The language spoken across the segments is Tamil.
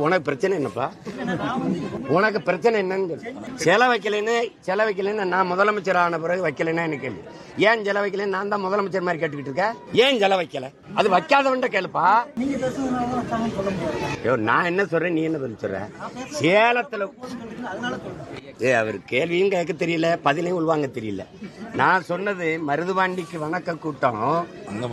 உனக்கு பிரச்சனை என்னப்பா? உனக்கு பிரச்சனை என்னன்னு சில வைக்கலைன்னு சிலை வைக்கலைன்னு நான் முதலமைச்சர் ஆன பிறகு வைக்கலைன்னா எனக்கு கேள்வி ஏன் சில வைக்கலைன்னு நான் தான் முதலமைச்சர் மாதிரி கேட்டுக்கிட்டு இருக்கேன்? ஏன் சில வைக்கல அது வைக்காதவன்ட்ட கேளுப்பா. ஐயோ, நான் என்ன சொல்றேன் நீ என்ன பதில் சொல்ற? சேலத்துல ஏ அவர் கேள்வியும் கேட்க தெரியல பதிலையும் உள்வாங்க தெரியல. நான் சொன்னது மருதுபாண்டிக்கு வணக்க கூட்டம்.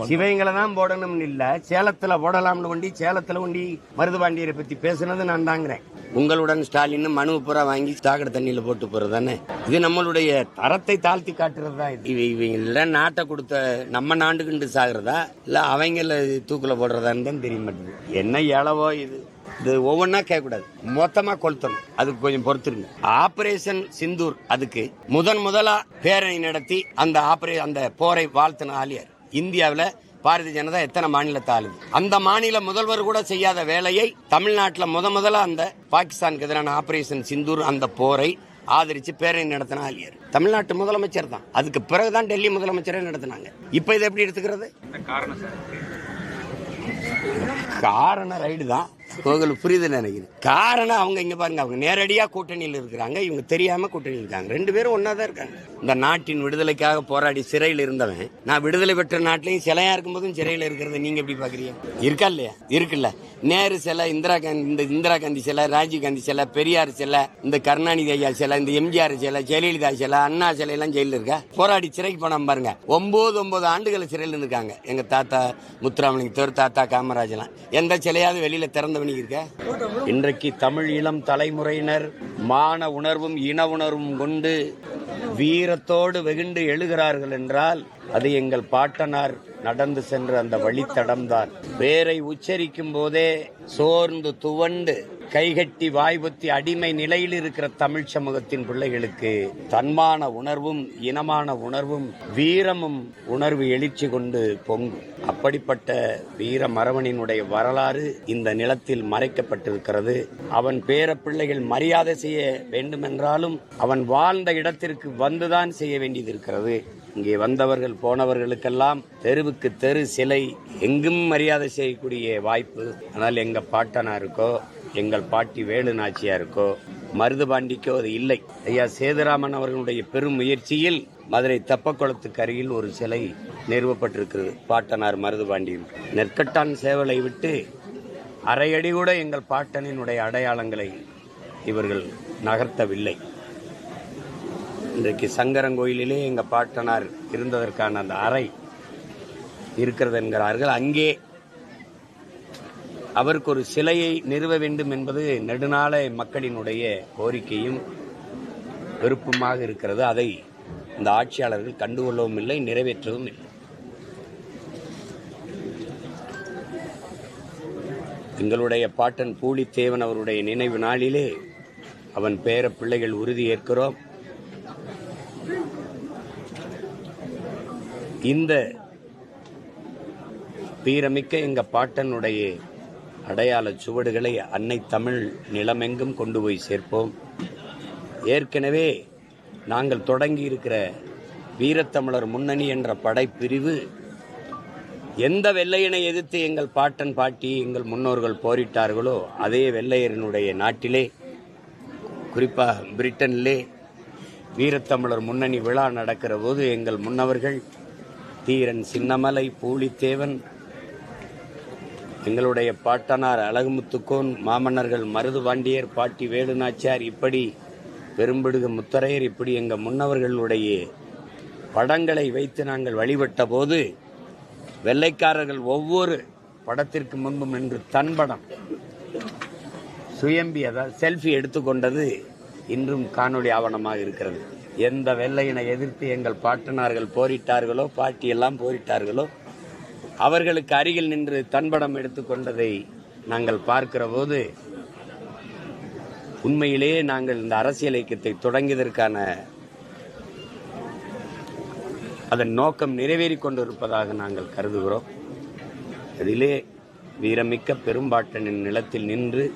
சிவங்களை தான் போடணும்னு இல்ல சேலத்துல போடலாம்னு கொண்டி சேலத்துல கொண்டி மருதுபாண்டியரை பத்தி பேசுனது நான் தாங்கிறேன். உங்களுடன் ஸ்டாலின் மனு பூரா வாங்கி சாக்கடை தண்ணியில போட்டு போறது தானே இது நம்மளுடைய தரத்தை தாழ்த்தி காட்டுறது தான் இது? இவ- இவங்க நாட்டை கொடுத்த நம்ம நாண்டுகிண்டு சாகுறதா? இல்ல அவங்கள தூக்குல போடுறதான்னு தான் தெரிய மாட்டேங்குது என்ன இளவோ இது? இது ஒவ்வொன்றா கேட்கக்கூடாது. மொத்தமா கொளுத்தணும். அதுக்கு கொஞ்சம் பொறுத்துருங்க. ஆபரேஷன் சிந்தூர் அதுக்கு முதன் முதலா பேரணி நடத்தி அந்த ஆபரே அந்த போரை வாழ்த்தின ஆலியார் இந்தியாவில் பாரதிய ஜனதா எத்தனை மாநிலத்தை ஆளுது? அந்த மாநில முதல்வர் கூட செய்யாத வேலையை தமிழ்நாட்டில் முத முதல்ல அந்த பாகிஸ்தானுக்கு எதிரான ஆபரேஷன் சிந்தூர் அந்த போரை ஆதரிச்சு பேரணி நடத்தின ஆலியார் தமிழ்நாட்டு முதலமைச்சர் தான். அதுக்கு பிறகுதான் டெல்லி முதலமைச்சரே நடத்தினாங்க. இப்ப இதை எப்படி எடுத்துக்கிறது? காரணம் ரைடு தான். உங்களுக்கு புரியுது நினைக்கிறேன். காரணம் அவங்க இங்க பாருங்க அவங்க நேரடியாக கூட்டணியில் இருக்கிறாங்க இவங்க தெரியாம கூட்டணியில் இருக்காங்க. ரெண்டு பேரும் ஒன்றா தான் இருக்காங்க. இந்த நாட்டின் விடுதலைக்காக போராடி சிறையில் இருந்தவன் நான் விடுதலை பெற்ற நாட்டிலையும் சிலையா இருக்கும்போதும் சிறையில் இருக்கிறத நீங்க எப்படி பார்க்குறீங்க இருக்கா இல்லையா? இருக்குல்ல. நேரு சிலை இந்திரா காந்தி இந்த இந்திரா காந்தி சிலை ராஜீவ் காந்தி சிலை பெரியார் சிலை இந்த கருணாநிதி ஐயா சிலை இந்த எம்ஜிஆர் சிலை ஜெயலலிதா சிலை அண்ணா சிலை எல்லாம் ஜெயிலில் இருக்கா? போராடி சிறைக்கு போனோம் பாருங்க. ஒன்பது ஒன்பது ஆண்டுகள் சிறையில் இருந்திருக்காங்க. எங்க தாத்தா முத்துராமலிங்க தவிர தாத்தா காமராஜெலாம் எந்த சிலையாவது வெளியில் திறந்து இருக்க இன்றைக்கு தமிழ் இளம் தலைமுறையினர் மான உணர்வும் இன உணர்வும் கொண்டு வீரத்தோடு வெகுண்டு எழுகிறார்கள் என்றால் அது எங்கள் பாட்டனார் நடந்து சென்ற அந்த வழித்தடம்தான். பேரை உச்சரிக்கும் போதே சோர்ந்து துவண்டு கைகட்டி வாய்புத்தி அடிமை நிலையில் இருக்கிற தமிழ் சமூகத்தின் பிள்ளைகளுக்கு தன்மான உணர்வும் இனமான உணர்வும் வீரமும் உணர்வு எழுச்சி கொண்டு பொங்கும். அப்படிப்பட்ட வீர மரவனினுடைய வரலாறு இந்த நிலத்தில் மறைக்கப்பட்டிருக்கிறது. அவன் பேர பிள்ளைகள் மரியாதை செய்ய வேண்டுமென்றாலும் அவன் வாழ்ந்த இடத்திற்கு வந்துதான் செய்ய வேண்டியது இருக்கிறது இங்கே வந்தவர்கள் போனவர்களுக்கெல்லாம் தெருவுக்கு தெரு சிலை எங்கும் மரியாதை செய்யக்கூடிய வாய்ப்பு. ஆனால் எங்க பாட்டனாருக்கோ எங்கள் பாட்டி வேலு நாச்சியாருக்கோ மருதுபாண்டிக்கோ அது இல்லை. ஐயா சேதுராமன் அவர்களுடைய பெரும் முயற்சியில் மதுரை தப்பக்குளத்துக்கு அருகில் ஒரு சிலை நிறுவப்பட்டிருக்கிறது. பாட்டனார் மருதுபாண்டியன் நெற்கட்டான் சேவலை விட்டு அரையடி கூட எங்கள் பாட்டனினுடைய அடையாளங்களை இவர்கள் நகர்த்தவில்லை. இன்றைக்கு சங்கரங்கோயிலிலே எங்கள் பாட்டனார் இருந்ததற்கான அந்த அறை இருக்கிறது என்கிறார்கள் அங்கே அவருக்கு ஒரு சிலையை நிறுவ வேண்டும் என்பது நெடுநாள மக்களினுடைய கோரிக்கையும் விருப்பமாக இருக்கிறது. அதை இந்த ஆட்சியாளர்கள் கண்டுகொள்ளவும் இல்லை நிறைவேற்றவும் இல்லை. எங்களுடைய பாட்டன் பூலித்தேவன் அவருடைய நினைவு நாளிலே அவன் பேர பிள்ளைகள் உறுதி ஏற்கிறோம். இந்த வீரமிக்க எங்க பாட்டனுடைய அடையாள சுவடுகளை அன்னை தமிழ் நிலமெங்கும் கொண்டு போய் சேர்ப்போம். ஏற்கனவே நாங்கள் தொடங்கி இருக்கிற வீரத்தமிழர் முன்னணி என்ற படைப்பிரிவு எந்த வெள்ளையனை எதிர்த்து எங்கள் பாட்டன் பாட்டி எங்கள் முன்னோர்கள் போரிட்டார்களோ அதே வெள்ளையரினுடைய நாட்டிலே குறிப்பாக பிரிட்டனிலே வீரத்தமிழர் முன்னணி விழா நடக்கிற போது எங்கள் முன்னவர்கள் தீரன் சின்னமலை பூலித்தேவன் எங்களுடைய பாட்டனார் அழகுமுத்துக்கோன் மாமன்னர்கள் மருதுபாண்டியர் பாட்டி வேலுநாச்சியார் இப்படி பெரும்பிடுகு முத்தரையர் இப்படி எங்கள் முன்னவர்களுடைய படங்களை வைத்து நாங்கள் வழிபட்ட போது வெள்ளைக்காரர்கள் ஒவ்வொரு படத்திற்கு முன்பும் நின்று தன் படம் சுயம்பி அதாவது செல்ஃபி எடுத்துக்கொண்டது இன்றும் காணொளி ஆவணமாக இருக்கிறது. எந்த வெள்ளையினை எதிர்த்து எங்கள் பாட்டனார்கள் போரிட்டார்களோ பாட்டியெல்லாம் போரிட்டார்களோ அவர்களுக்கு அருகில் நின்று தன்படம் எடுத்துக்கொண்டதை நாங்கள் பார்க்கிற போது உண்மையிலேயே நாங்கள் இந்த அரசியல் இயக்கத்தை தொடங்கியதற்கான அதன் நோக்கம் நிறைவேறி கொண்டிருப்பதாக நாங்கள் கருதுகிறோம். அதிலே வீரமிக்க பெரும்பாட்டனின் நிலத்தில் நின்று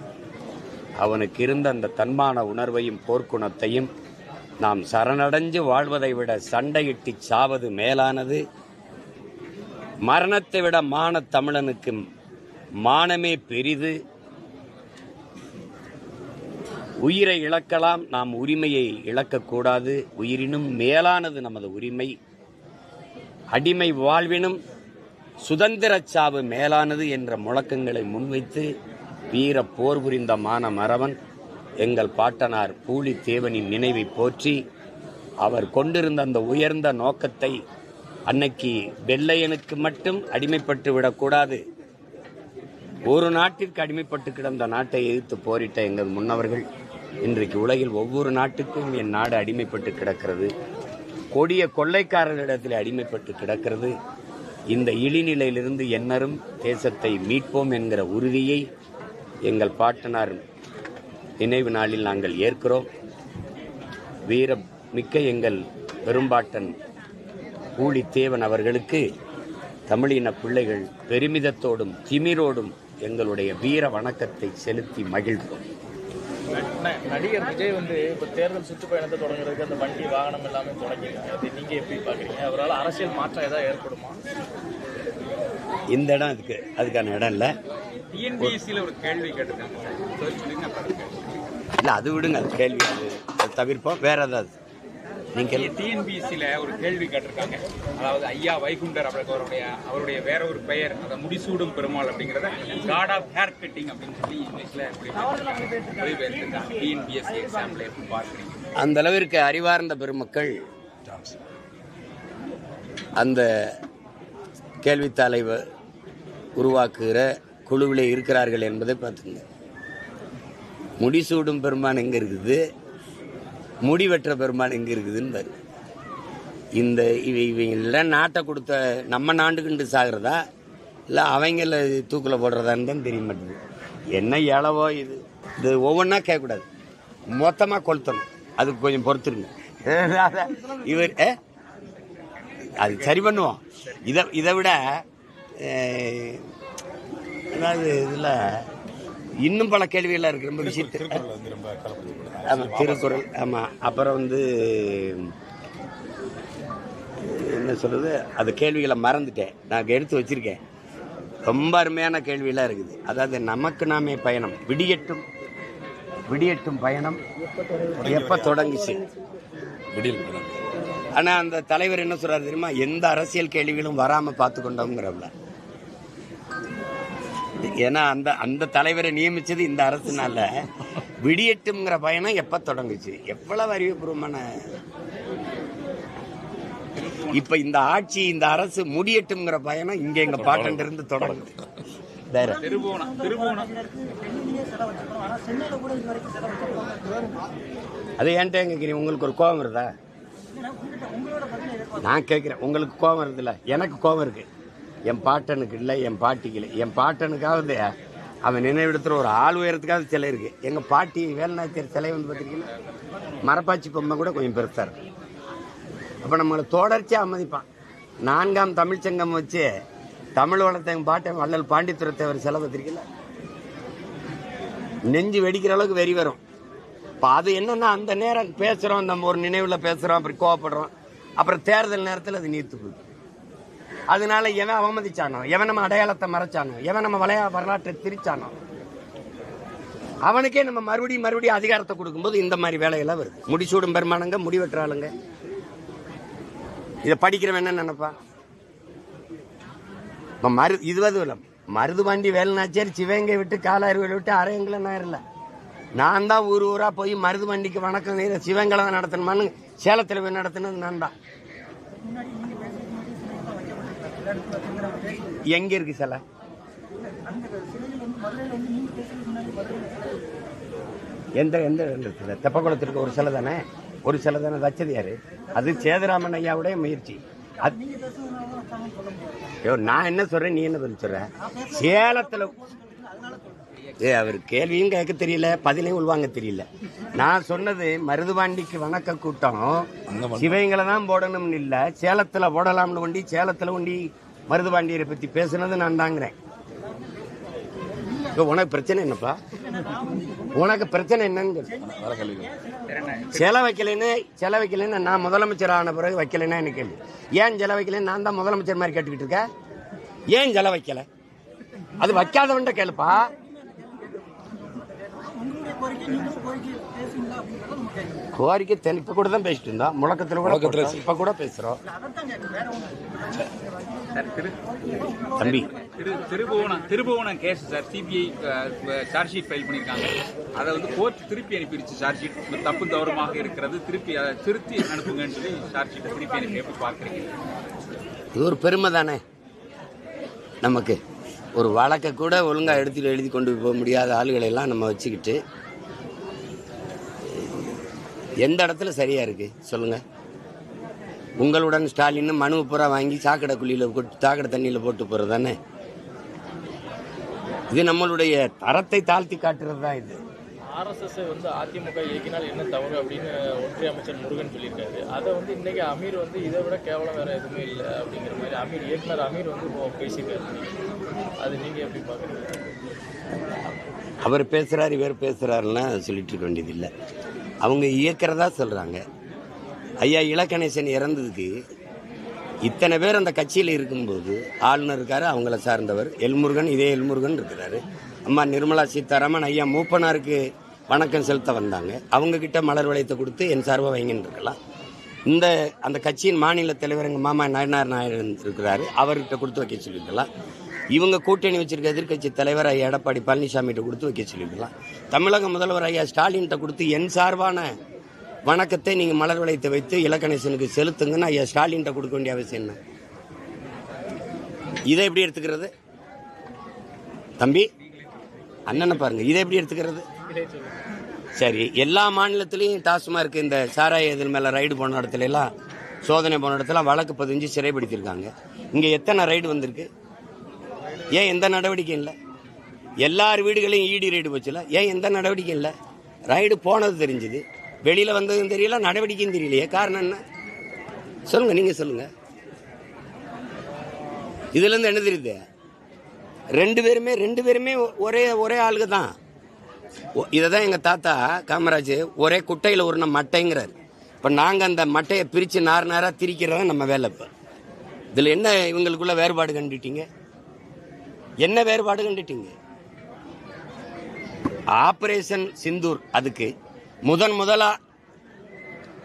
அவனுக்கு இருந்த அந்த தன்மான உணர்வையும் போர்க்குணத்தையும் நாம் சரணடைஞ்சு வாழ்வதை விட சண்டையிட்டு சாவது மேலானது. மரணத்தை விட மான தமிழனுக்கு மானமே பெரிது. உயிரை இழக்கலாம் நாம் உரிமையை இழக்கக்கூடாது உயிரினும் மேலானது நமது உரிமை. அடிமை வாழ்வினும் சுதந்திரச் சாவு மேலானது என்ற முழக்கங்களை முன்வைத்து வீர போர் புரிந்த மான மறவன் எங்கள் பாட்டனார் பூலித்தேவனின் நினைவை போற்றி அவர் கொண்டிருந்த அந்த உயர்ந்த நோக்கத்தை அன்னைக்கு வெள்ளையனுக்கு மட்டும் அடிமைப்பட்டு விடக்கூடாது. ஒரு நாட்டிற்கு அடிமைப்பட்டு கிடந்த நாட்டை எதிர்த்து போரிட்ட எங்கள் முன்னவர்கள் இன்றைக்கு உலகில் ஒவ்வொரு நாட்டுக்கும் என் நாடு அடிமைப்பட்டு கிடக்கிறது. கொடிய கொள்ளைக்காரர்களிடத்தில் அடிமைப்பட்டு கிடக்கிறது. இந்த இழிநிலையிலிருந்து என்னரும் தேசத்தை மீட்போம் என்கிற உறுதியை எங்கள் பாட்டனார் நினைவு நாளில் நாங்கள் ஏற்கிறோம். வீர மிக்க எங்கள் பெரும்பாட்டன் பூலித்தேவன் அவர்களுக்கு தமிழின பிள்ளைகள் பெருமிதத்தோடும் திமிரோடும் எங்களுடைய வீர வணக்கத்தை செலுத்தி மகிழ்கிறோம் ந- நடிகர் விஜய் வந்து இப்போ தேர்தல் சுற்றுப்பயணத்தை தொடங்குறதுக்கு அந்த வண்டி வாகனம் எல்லாமே அது நீங்க எப்படி பாக்குறீங்க அவரால் அரசியல் மாற்றம் ஏதாவது ஏற்படுமா? இந்த இடம் அதுக்கு அதுக்கான இடம் இல்லை. டிஎன்பிஎஸ்சியில் ஒரு கேள்வி கேட்டிருக்காங்க. இல்லை அது விடுங்க அது கேள்வி அது அது தவிர்ப்போம். வேற ஏதாவது? நீங்கள் டிஎன்பிஎஸ்சியில் ஒரு கேள்வி கேட்டிருக்காங்க. அதாவது ஐயா வைகுண்டர் அவருக்கு அவருடைய அவருடைய வேற ஒரு பெயர் அந்த முடிசூடும் பெருமாள் அப்படிங்கிறத காட் ஆஃப் ஹேர் கட்டிங் அப்படின்னு சொல்லி இங்கிலீஷில் மொழிபெயர்த்திருக்காங்க டிஎன்பிஎஸ்சி எக்ஸாம்பிள் எப்படி பார்க்குறீங்க அந்த அளவிற்கு அறிவார்ந்த பெருமக்கள் அந்த கேள்வித்தாளை உருவாக்குகிற குழுவிலே இருக்கிறார்கள் என்பதை பார்த்துங்க முடிசூடும் பெருமான் எங்க இருக்குது? முடிவெற்ற பெருமான் எங்க இருக்குதுன்னு பாரு. இந்த இவ இவங்கள நாட்டை கொடுத்த நம்ம நாண்டுக்கிண்டு சாகிறதா? இல்லை அவங்கள தூக்கில் போடுறதான்னு தான் தெரிய மாட்டேங்குது என்ன இளவோ இது? இது ஒவ்வொன்றா கேட்கக்கூடாது. மொத்தமாக கொளுத்தணும். அதுக்கு கொஞ்சம் பொறுத்துருங்க. இவர்? அது சரி பண்ணுவோம். இதை இதை விட அதாவது இதில் இன்னும் பல கேள்விகள்லாம் இருக்கு. ரொம்ப விஷயத்து ஆமாம் திருக்குறள். ஆமாம் அப்புறம் வந்து என்ன சொல்றது? அது கேள்விகளை மறந்துட்டேன். நான் எடுத்து வச்சிருக்கேன். ரொம்ப அருமையான கேள்வியெல்லாம் இருக்குது. அதாவது நமக்கு நாமே பயணம். விடியட்டும் விடியட்டும் பயணம். எப்போ தொடங்குச்சு? ஆனா அந்த தலைவர் என்ன சொல்றாரு தெரியுமா? எந்த அரசியல் கேள்விகளும் வராம பார்த்து கொண்டோங்கிறவள ஏன்னா அந்த அந்த தலைவரை நியமிச்சது இந்த அரசுனால. விடியட்டும்ங்கிற பயணம் எப்ப தொடங்குச்சு? எவ்வளவு அறிவுபூர்வமான இப்ப இந்த ஆட்சி இந்த அரசு முடியட்டும்ங்கிற பயணம் இங்க எங்க பாட்டன் இருந்து தொடங்குது. வேற. அது ஏன்ட்ட கேட்குறீங்க உங்களுக்கு ஒரு கோபம் வருதா? நான் கேட்குறேன் உங்களுக்கு கோபம் வருதுல்ல? எனக்கு கோபம் இருக்கு. என் பாட்டனுக்கு இல்லை என் பாட்டிக்கு இல்லை. என் பாட்டனுக்காவது அவன் நினைவிடத்துல ஒரு ஆள் உயரத்துக்காவது சிலை இருக்கு. எங்க பாட்டி வேலுநாச்சியர் சிலை வந்து பார்த்திருக்கீங்களா? மரப்பாச்சி பொம்மை கூட கொஞ்சம் பெருசா இருக்கும். அப்போ நம்மளை தொடர்ச்சியாக அமதிப்பான் நான்காம் தமிழ்ச்சங்கம் வச்சு தமிழ் வளர்த்த எங்கள் பாட்டன் வள்ளல் பாண்டித்துரத்தேவர் சிலை பார்த்திருக்கீங்களா? நெஞ்சு வெடிக்கிற அளவுக்கு வெறி வரும். இப்போ அது என்னன்னா அந்த நேரம் பேசுகிறோம் நம்ம ஒரு நினைவில் பேசுகிறோம் அப்புறம் கோவப்படுறோம். அப்புறம் தேர்தல் நேரத்தில் அது நீர்த்து போகுது அதனால எவன் அவமதிச்சானோ எவன் நம்ம அடையாளத்தை மறைச்சானோ எவன் நம்ம வளையா வரலாற்றை திரிச்சானோ அவனுக்கே நம்ம மறுபடியும் மறுபடியும் அதிகாரத்தை கொடுக்கும்போது இந்த மாதிரி வேலையெல்லாம் வருது. முடிசூடும் பெருமானங்க முடிவெற்றாளுங்க இதை படிக்கிறவன் என்ன நினைப்பான் இப்ப மரு இதுவது இல்லை மருதுபாண்டி வேலுநாச்சியார் சிவங்கை விட்டு காலாறுவில் விட்டு அரையங்களை இல்லை நான் தான் ஊர் ஊராக போய் மருது வண்டிக்கு வணக்கம் சிவங்களை தான் நடத்தணுமான்னு சேலத்தில் போய் நடத்தினது நான் தான் முன்னாடி நீங்கள் பேசுறதுக்கு முன்னாடி சிலை எடுத்து வச்சிருக்கிற பேசி எங்க இருக்கு சிலை? எந்த எந்த இடத்துல தெப்பக்குளத்திற்கு ஒரு சிலை தானே? ஒரு சில தானே வச்சது யாரு அது சேதுராமன் ஐயாவுடைய முயற்சி. நான் என்ன சொல்றேன் நீ என்ன சொல்ற? சேலத்துல ஏ அவர் கேள்வியும் கேட்க தெரியல பதிலையும் உள்வாங்க தெரியல. நான் சொன்னது மருதுபாண்டிக்கு வணக்க கூட்டம். சிவங்களை தான் போடணும்னு இல்ல சேலத்துல போடலாம்னு ஒண்டி சேலத்துல ஒண்டி மருதுபாண்டியரை பத்தி பேசுனது நான் தாங்கிறேன். உனக்கு பிரச்சனை என்னப்பா? உனக்கு பிரச்சனை என்னன்னு. சிலை வைக்கலைன்னு சிலை வைக்கலைன்னு நான் முதலமைச்சர் ஆன பிறகு வைக்கலைன்னா எனக்கு கேள்வி? ஏன் சிலை வைக்கலைன்னு நான் தான் முதலமைச்சர் மாதிரி கேட்டுக்கிட்டு இருக்கேன் ஏன் சிலை வைக்கல அது வைக்காதவன்ட்ட கேளுப்பா உங்களுடைய கோரிக்கை நீங்க கோரிக்கை பேசுவீங்களா அப்படின்றத நம்ம கேட்கணும் கோரிக்கை தென் இப்போ கூட தான் பேசிட்டு இருந்தோம் முழக்கத்தில் கூட. இப்போ கூட பேசுகிறோம் தம்பி. Thiru Thirupuvanam Thirupuvanam case sir CBI charge sheet file பண்ணியிருக்காங்க அதை வந்து கோர்ட் திருப்பி அனுப்பிடுச்சு சார்ஜ் ஷீட் தப்பு தவறுமாக இருக்கிறது. திருப்பி அதை திருத்தி அனுப்புங்கன்னு சொல்லி சார்ஜ் ஷீட்டை திருப்பி அனுப்பி எப்படி பார்க்குறீங்க? இது ஒரு பெருமை தானே? நமக்கு ஒரு வழக்கை கூட ஒழுங்காக எடுத்துட்டு எழுதி கொண்டு போக முடியாத ஆளுகளை எல்லாம் நம்ம வச்சுக்கிட்டு எந்த இடத்துல சரியா இருக்கு? சொல்லுங்க. உங்களுடன் ஸ்டாலின் மனு பூரா வாங்கி சாக்கடை குழியில் போட்டு சாக்கடை தண்ணியில் போட்டு போகிறது தானே? இது நம்மளுடைய தரத்தை தாழ்த்தி காட்டுறது தான் இது. ஆர்எஸ்எஸ் வந்து அதிமுக இயக்கினால் என்ன தவறு அப்படின்னு ஒன்றிய அமைச்சர் முருகன் சொல்லியிருக்காரு. அதை வந்து இன்னைக்கு அமீர் வந்து இதை விட கேவலம் வேற எதுவுமே இல்லை அப்படிங்கிற மாதிரி அமீர் இயக்குனர் அமீர் வந்து பேசியிருக்காரு. அது நீங்க எப்படி பாக்குறீங்க அவர் பேசுகிறார் இவர் பேசுகிறாருன்னா சொல்லிட்டு இருக்க வேண்டியதில்லை. அவங்க இயக்கிறதா சொல்கிறாங்க ஐயா இலக்கணேசன் இறந்ததுக்கு இத்தனை பேர் அந்த கட்சியில் இருக்கும்போது ஆளுநர் இருக்கார் அவங்கள சார்ந்தவர் எல்முருகன் இதே எல்முருகன் இருக்கிறாரு. அம்மா நிர்மலா சீதாராமன் ஐயா மூப்பனாருக்கு வணக்கம் செலுத்த வந்தாங்க. அவங்கக்கிட்ட மலர் வளையத்தை கொடுத்து என் சார்பாக வைங்கன்னு இருக்கலாம் இந்த அந்த கட்சியின் மாநில தலைவர் எங்கள் மாமா நயனார் நாயன் இருக்கிறாரு அவர்கிட்ட கொடுத்து வைக்க சொல்லியிருக்கலாம். இவங்க கூட்டணி வச்சிருக்க எதிர்க்கட்சி தலைவர் ஐயா எடப்பாடி பழனிசாமிகிட்ட கொடுத்து வைக்க சொல்லியிருக்கலாம் தமிழக முதல்வர் ஐயா ஸ்டாலின்கிட்ட கொடுத்து என் சார்பான வணக்கத்தை நீங்கள் மலர் வளையத்தை வைத்து இலக்கணேசனுக்கு செலுத்துங்கன்னு ஐயா ஸ்டாலின்கிட்ட கொடுக்க வேண்டிய அவசியம் என்ன? இதை எப்படி எடுத்துக்கிறது? தம்பி அண்ணனை பாருங்க இதை எப்படி எடுத்துக்கிறது? சரி எல்லா மாநிலத்திலையும் டாஸ்மார்க் இந்த சாராய இதில் மேலே ரைடு போன இடத்துல எல்லாம் சோதனை போன இடத்துல வழக்கு பதிஞ்சு சிறைப்படுத்தியிருக்காங்க இங்கே எத்தனை ரைடு வந்திருக்கு? ஏன் எந்த நடவடிக்கையும் இல்லை? எல்லார் வீடுகளையும் ஈடி ரைடு போச்சுல ஏன் எந்த நடவடிக்கையும் இல்லை? ரைடு போனது தெரிஞ்சுது வெளியில் வந்ததும் தெரியல நடவடிக்கையும் தெரியலையே. காரணம் என்ன? சொல்லுங்க நீங்கள் சொல்லுங்க. இதுலேருந்து என்ன தெரியுது? ரெண்டு பேருமே ரெண்டு பேருமே ஒரே ஒரே ஆளுக தான். இதை தான் எங்கள் தாத்தா காமராஜ் ஒரே குட்டையில் உருண மட்டைங்கிறார். இப்போ நாங்கள் அந்த மட்டையை பிரித்து நார் நாராக திரிக்கிறதான் நம்ம வேலை இப்போ. இதில் என்ன இவங்களுக்குள்ள வேறுபாடு கண்டுட்டீங்க என்ன வேறுபாடு கண்டுட்டீங்க ஆபரேஷன் சிந்தூர் அதுக்கு முதன் முதலா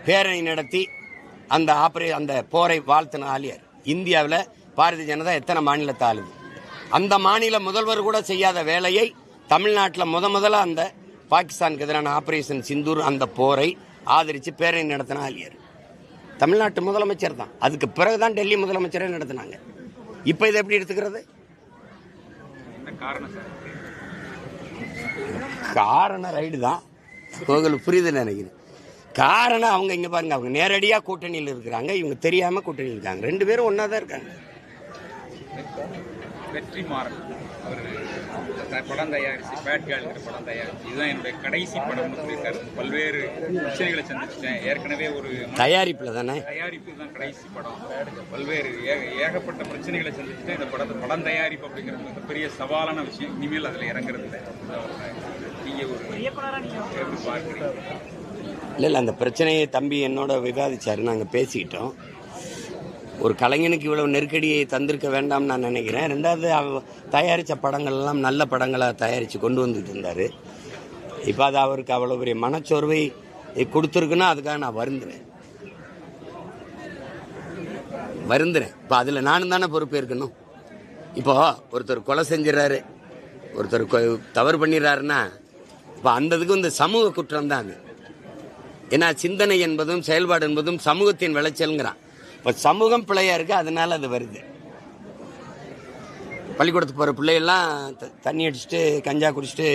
பேரணி நடத்தி அந்த ஆபரே அந்த போரை வாழ்த்தின ஆலியார். இந்தியாவில் பாரதிய ஜனதா எத்தனை மாநிலத்தை ஆளுது? அந்த மாநில முதல்வர் கூட செய்யாத வேலையை தமிழ்நாட்டில் முத முதல்ல அந்த பாகிஸ்தானுக்கு எதிரான ஆபரேஷன் சிந்தூர் அந்த போரை ஆதரித்து பேரணி நடத்தின ஆலியார். தமிழ்நாட்டு முதலமைச்சர் தான். அதுக்கு பிறகு தான் டெல்லி முதலமைச்சரே நடத்தினாங்க. இப்போ இதை எப்படி எடுத்துக்கிறது? காரணம் சார்? காரணம் ரைடு தான். உங்களுக்கு புரியுதுன்னு நினைக்கிறேன். காரணம் அவங்க இங்கே பாருங்க அவங்க நேரடியாக கூட்டணியில் இருக்கிறாங்க இவங்க தெரியாமல் கூட்டணியில் இருக்காங்க. ரெண்டு பேரும் ஒன்றா தான் இருக்காங்க. வெற்றி மாறன் படம் தயாரிச்சு பேட் கேர்ள்ங்கிற படம் தயாரிச்சு. இதுதான் என்னுடைய கடைசி படம்னு சொல்லியிருக்காரு. பல்வேறு பிரச்சனைகளை சந்திச்சிட்டேன். ஏற்கனவே ஒரு தயாரிப்பில் தானே? தயாரிப்பு தான் கடைசி படம். பல்வேறு ஏக- ஏகப்பட்ட பிரச்சனைகளை சந்திச்சுட்டு இந்த படத்தை படம் தயாரிப்பு அப்படிங்கிறது மிகப்பெரிய சவாலான விஷயம். இனிமேல் அதில் இறங்குறது இல்லை நீங்க ஒரு எப்படி பார்க்குறீங்க. இல்லை இல்லை அந்த பிரச்சனையை தம்பி என்னோட விவாதிச்சாரு நாங்கள் பேசிக்கிட்டோம். ஒரு கலைஞனுக்கு இவ்வளவு நெருக்கடியை தந்திருக்க வேண்டாம்னு நான் நினைக்கிறேன். ரெண்டாவது அவ தயாரித்த படங்கள்லாம் நல்ல படங்களாக தயாரித்து கொண்டு வந்துட்டு இருந்தார். இப்போ அது அவருக்கு அவ்வளோ பெரிய மனச்சோர்வை கொடுத்துருக்குன்னா அதுக்காக நான் வருந்துறேன். வருந்துறேன். இப்போ அதில் நானும் தானே பொறுப்பேற்கணும் இப்போ ஒருத்தர் கொலை செஞ்சிடறாரு ஒருத்தர் கொ- தவறு பண்ணிடுறாருன்னா இப்போ அந்த இந்த சமூக குற்றம் தான் அது. ஏன்னா சிந்தனை என்பதும் செயல்பாடு என்பதும் சமூகத்தின் விளைச்சல்ங்கிறான். இப்போ சமூகம் பிள்ளையாக இருக்குது அதனால அது வருது. பள்ளிக்கூடத்துக்கு போகிற பிள்ளையெல்லாம் த- தண்ணி அடிச்சுட்டு கஞ்சா குடிச்சிட்டு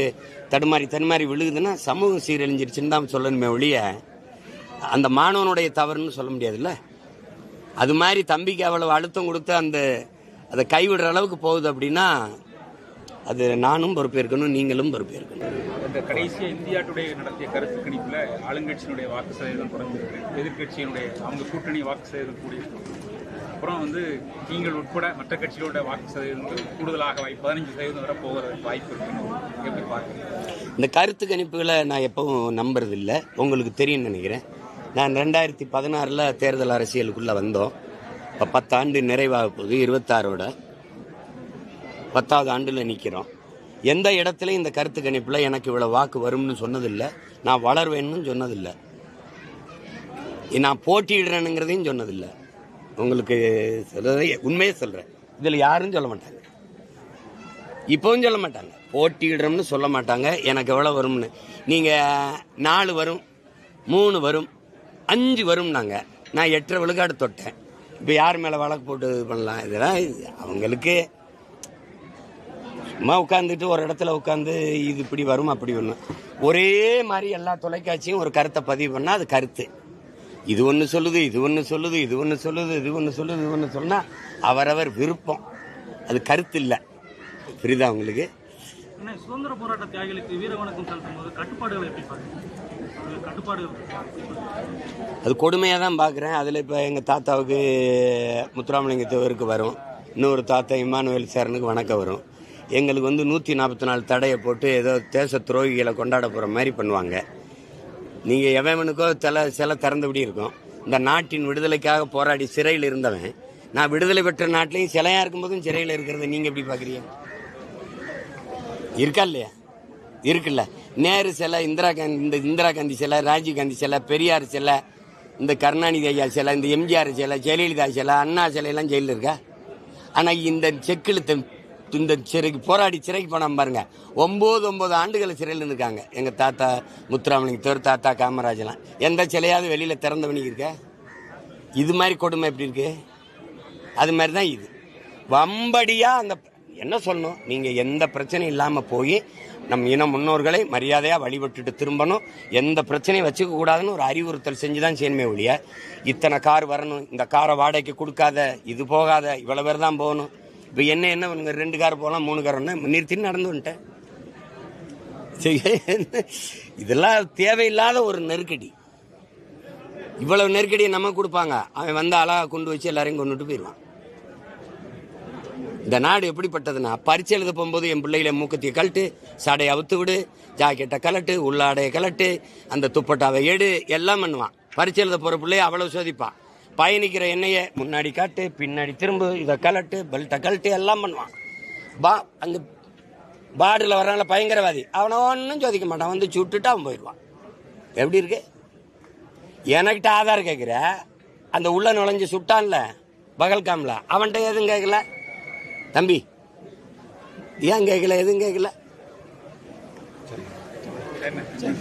தடுமாறி தடுமாறி விழுகுதுன்னா சமூகம் சீரழிஞ்சிருச்சுன்னு தான் சொல்லணுமே ஒழிய அந்த மாணவனுடைய தவறுன்னு சொல்ல முடியாதுல்ல? அது மாதிரி தம்பிக்கு அவ்வளவு அழுத்தம் கொடுத்து அந்த அதை கைவிடுற அளவுக்கு போகுது அப்படின்னா அது நானும் பொறுப்பேற்கணும் நீங்களும் பொறுப்பேற்கணும். இந்த கடைசியா இந்தியா டுடே நடத்திய கருத்து கணிப்புல ஆளுங்கட்சியினுடைய வாக்கு சதவீதம் குறைஞ்சிருக்கு. எதிர்க்கட்சியினுடைய அவங்க கூட்டணி வாக்கு சதவீதம் கூடியிருக்கு. அப்புறம் வந்து நீங்கள் உட்பட மற்ற கட்சிகளோட வாக்கு சதவீதம் கூடுதலாக வாய்ப்பு பதினஞ்சு சதவீதம் வரை போகிறதுக்கு வாய்ப்பு இருக்கு எப்படி பார்க்குறீங்க? இந்த கருத்து கணிப்புகளை நான் எப்பவும் நம்புறதில்ல. உங்களுக்கு தெரியும்னு நினைக்கிறேன். நான் ரெண்டாயிரத்தி பதினாறில் தேர்தல் அரசியலுக்குள்ளே வந்தோம். இப்போ பத்தாண்டு நிறைவாக போகுது இருபத்தாறோட. பத்தாவது ஆண்டில் நிற்கிறோம் எந்த இடத்துல இந்த கருத்து கணிப்பில் எனக்கு இவ்வளோ வாக்கு வரும்னு சொன்னதில்லை. நான் வளர்வேன்னு சொன்னதில்லை. நான் போட்டியிடுறேனுங்கிறதையும் சொன்னதில்லை. உங்களுக்கு சொல்றதை உண்மையே சொல்கிறேன் இதில் யாரும் சொல்ல மாட்டாங்க. இப்போவும் சொல்ல மாட்டாங்க. போட்டியிடுறோம்னு சொல்ல மாட்டாங்க. எனக்கு எவ்வளோ வரும்னு. நீங்கள் நாலு வரும் மூணு வரும் அஞ்சு வரும் நாங்கள் நான் எட்டரை விழுக்காடு தொட்டேன். இப்போ யார் மேலே வழக்கு போட்டு இது பண்ணலாம்? இதெல்லாம் அவங்களுக்கு சும்மா உட்காந்துட்டு ஒரு இடத்துல உட்காந்து இது இப்படி வரும் அப்படி வரும் ஒரே மாதிரி எல்லா தொலைக்காட்சியும் ஒரு கருத்தை பதிவு பண்ணால் அது கருத்து. இது ஒன்று சொல்லுது இது ஒன்று சொல்லுது இது ஒன்று சொல்லுது இது ஒன்று சொல்லுது இது ஒன்று சொன்னால் அவரவர் விருப்பம். அது கருத்து இல்லை. புரியுதா உங்களுக்கு? சுதந்திர போராட்ட தியாகிகளுக்கு வீர வணக்கம் செலுத்தும் போது கட்டுப்பாடுகளை எப்படி அது கொடுமையாக தான் பார்க்குறேன். அதில் இப்போ எங்கள் தாத்தாவுக்கு முத்துராமலிங்க தேவருக்கு வரும். இன்னொரு தாத்தா இமானுவேல் சேரனுக்கு வணக்கம் வரும். எங்களுக்கு வந்து நூற்றி நாற்பத்தி நாலு தடையை போட்டு ஏதோ தேச துரோகிகளை கொண்டாட போகிற மாதிரி பண்ணுவாங்க. நீங்கள் எவனுக்கோ சில சில திறந்தபடி இருக்கும். இந்த நாட்டின் விடுதலைக்காக போராடி சிறையில் இருந்தவன் நான் விடுதலை பெற்ற நாட்டிலையும் சிலையாக இருக்கும்போதும் சிறையில் இருக்கிறத நீங்கள் எப்படி பார்க்குறீங்க? இருக்கா இல்லையா? இருக்குல்ல. நேரு சிலை இந்திரா காந்தி இந்த இந்திரா காந்தி சிலை ராஜீவ் காந்தி சிலை பெரியார் சிலை இந்த கருணாநிதி ஐயா சிலை இந்த எம்ஜிஆர் சிலை ஜெயலலிதா சிலை அண்ணா சிலையெல்லாம் ஜெயிலில் இருக்கா? ஆனால் இந்த செக்கிழுத்த இந்த சிறைக்கு போராடி சிறைக்கு போனாம பாருங்க. ஒம்பது ஒம்பது ஆண்டுகள் சிறையில் இருந்திருக்காங்க. எங்கள் தாத்தா முத்துராமலிங்க தவிர தாத்தா காமராஜெலாம் எந்த சிலையாவது வெளியில் திறந்த பண்ணி இருக்க? இது மாதிரி கொடுமை எப்படி இருக்கு? அது மாதிரி தான் இது. வம்படியாக அந்த என்ன சொல்லணும்? நீங்கள் எந்த பிரச்சனையும் இல்லாமல் போய் நம் இன முன்னோர்களை மரியாதையாக வழிபட்டுட்டு திரும்பணும். எந்த பிரச்சனையும் வச்சுக்க கூடாதுன்னு ஒரு அறிவுறுத்தல் செஞ்சு தான் செய்யணுமே ஒழிய இத்தனை கார் வரணும் இந்த காரை வாடகைக்கு கொடுக்காத இது போகாத இவ்வளோ பேர் தான் போகணும். இப்போ என்ன என்ன பண்ணுங்க ரெண்டு கார் போகலாம் மூணு கார் ஒன்று நிறுத்தி நடந்து வந்துட்டேன். இதெல்லாம் தேவையில்லாத ஒரு நெருக்கடி. இவ்வளவு நெருக்கடியை நம்ம கொடுப்பாங்க. அவன் வந்து அழகாக கொண்டு வச்சு எல்லாரையும் கொண்டுட்டு போயிடுவான் இந்த நாடு எப்படிப்பட்டதுன்னா பரிச்சை எழுத போகும்போது என் பிள்ளைகளை மூக்கத்தியை கழட்டு சாடையை அவுத்து விடு ஜாக்கெட்டை கலட்டு உள்ளாடையை கலட்டு அந்த துப்பட்டாவை எடு எல்லாம் பண்ணுவான். பரிச்சை எழுத போகிற பிள்ளைய அவ்வளவு சோதிப்பான். பயணிக்கிற எண்ணெயை முன்னாடி காட்டு பின்னாடி திரும்ப இதை கலட்டு பெல்ட்டை கழட்டு எல்லாம் பண்ணுவான். பா அந்த பாடில் வரனால பயங்கரவாதி. அவனை ஒன்றும் சோதிக்க மாட்டான். வந்து சுட்டுட்டு அவன் போயிடுவான். எப்படி இருக்கு? எனக்கிட்ட ஆதார் கேட்குற அந்த உள்ள நுழைஞ்சு சுட்டான்ல பகல்காம்ல அவன்கிட்ட எதுவும் கேட்கல தம்பி ஏன் கேட்கல எதுவும் கேட்கல சரி